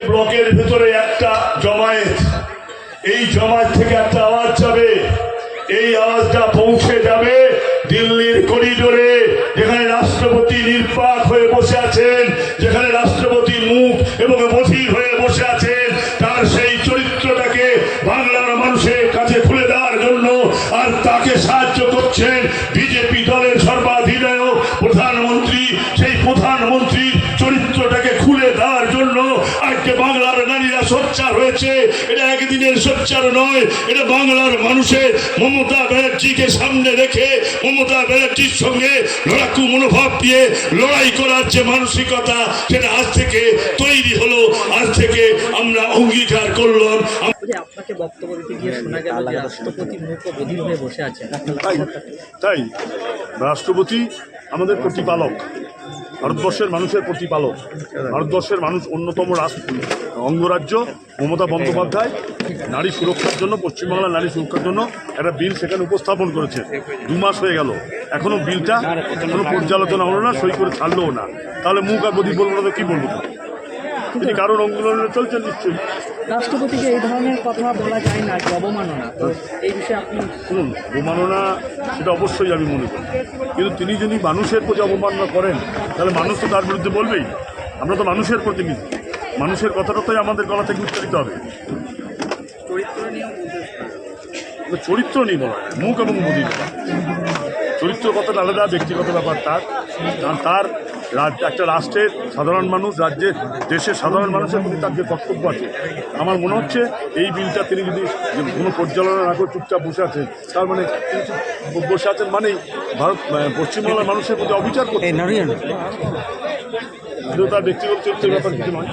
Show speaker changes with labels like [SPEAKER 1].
[SPEAKER 1] ব্লকের ভেতরে একটা জমায়েত। এই জমায়েত থেকে একটা আওয়াজ যাবে। এই আওয়াজটা পৌঁছে যাবে দিল্লির করিডোরে, যেখানে রাষ্ট্রপতি নির্বাক হয়ে বসে আছেন, যেখানে রাষ্ট্রপতি মুখ এবং বধির হয়ে বসে আছেন, তার সেই চরিত্রটাকে বাংলার মানুষের কাছে খুলে দেওয়ার জন্য আর তাকে সাহায্য করছেন বিজেপি দলের সর্বাধিনায়ক নারীরা সোচ্চার হয়েছে। এটা একদিনের সোচ্চার নয় এটা বাংলার মানুষের মমতা ব্যানার্জিকে সামনে রেখে মমতা ব্যানার্জির সঙ্গে লড়াকু মনোভাব দিয়ে লড়াই করার যে মানসিকতা সেটা আজ থেকে তৈরি হলো। আজ থেকে আমরা অঙ্গীকার করলাম।
[SPEAKER 2] আপনাকে বক্তব্য দিতে গিয়ে শোনা গেল যে রাষ্ট্রপতি মুখ বধির হয়ে বসে আছেন
[SPEAKER 1] তাই তাই। রাষ্ট্রপতি আমাদের প্রতিপালক ভারতবর্ষের মানুষের প্রতিপালক। ভারতবর্ষের মানুষ অন্যতম রাষ্ট্র অঙ্গরাজ্য, মমতা বন্দ্যোপাধ্যায়। নারী সুরক্ষার জন্য, পশ্চিমবাংলার নারী সুরক্ষার জন্য একটা বিল সেখানে উপস্থাপন করেছে। দু মাস হয়ে গেল। এখনও বিলটা কোনো পর্যালোচনা হলো না, সই করে ছাড়লোও না। তাহলে মুখ আর বদি বলব না, তো কী বলব? তিনি কারোর অঙ্গলনে চলছেন নিশ্চয়ই।
[SPEAKER 2] রাষ্ট্রপতিকে এই ধরনের কথা বলা যায় না কি অবমাননা। তো এই বিষয়ে আপনি
[SPEAKER 1] শুনুন অবমাননা সেটা অবশ্যই আমি মনে করি। কিন্তু তিনি যদি মানুষের প্রতি অবমাননা করেন তাহলে মানুষ তো তার বিরুদ্ধে বলবেই। আমরা তো মানুষের প্রতিনিধি। মানুষের কথাটা কথাটাই আমাদের গলা থেকে উচ্চারিত হবে। চরিত্র নিয়ে বলা মুখ এবং মুদির চরিত্র কথাটা আলাদা ব্যক্তিগত ব্যাপার তার। কারণ তার একটা রাষ্ট্রের সাধারণ মানুষ রাজ্যের দেশের সাধারণ মানুষের প্রতি তার যে কর্তব্য আছে আমার মনে হচ্ছে এই বিলটা তিনি যদি কোনো পর্যালোচনা না করে চুপচাপ বসে আছেন তার মানে বসে আছেন মানেই ভারত আহ, পশ্চিমবাংলার মানুষের প্রতি অবিচার করছে তার ব্যক্তিগত চরিত্রের ব্যাপার কিছু নয়।